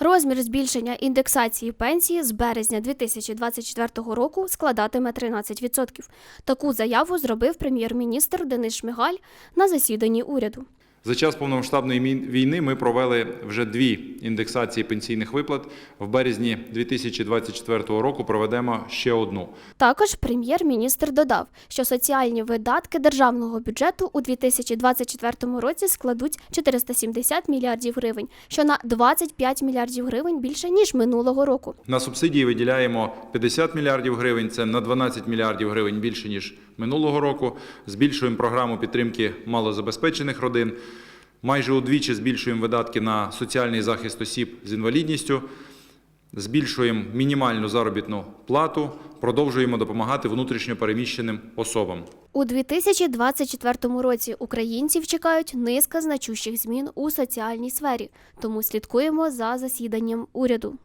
Розмір збільшення індексації пенсії з березня 2024 року складатиме 13%. Таку заяву зробив прем'єр-міністр Денис Шмигаль на засіданні уряду. За час повномасштабної війни ми провели вже дві індексації пенсійних виплат. В березні 2024 року проведемо ще одну. Також прем'єр-міністр додав, що соціальні видатки державного бюджету у 2024 році складуть 470 мільярдів гривень, що на 25 мільярдів гривень більше ніж минулого року. На субсидії виділяємо 50 мільярдів гривень, це на 12 мільярдів гривень більше ніж минулого року. Збільшуємо програму підтримки малозабезпечених родин. Майже удвічі збільшуємо видатки на соціальний захист осіб з інвалідністю. Збільшуємо мінімальну заробітну плату, продовжуємо допомагати внутрішньо переміщеним особам. У 2024 році українців чекають низка значущих змін у соціальній сфері, тому слідкуємо за засіданням уряду.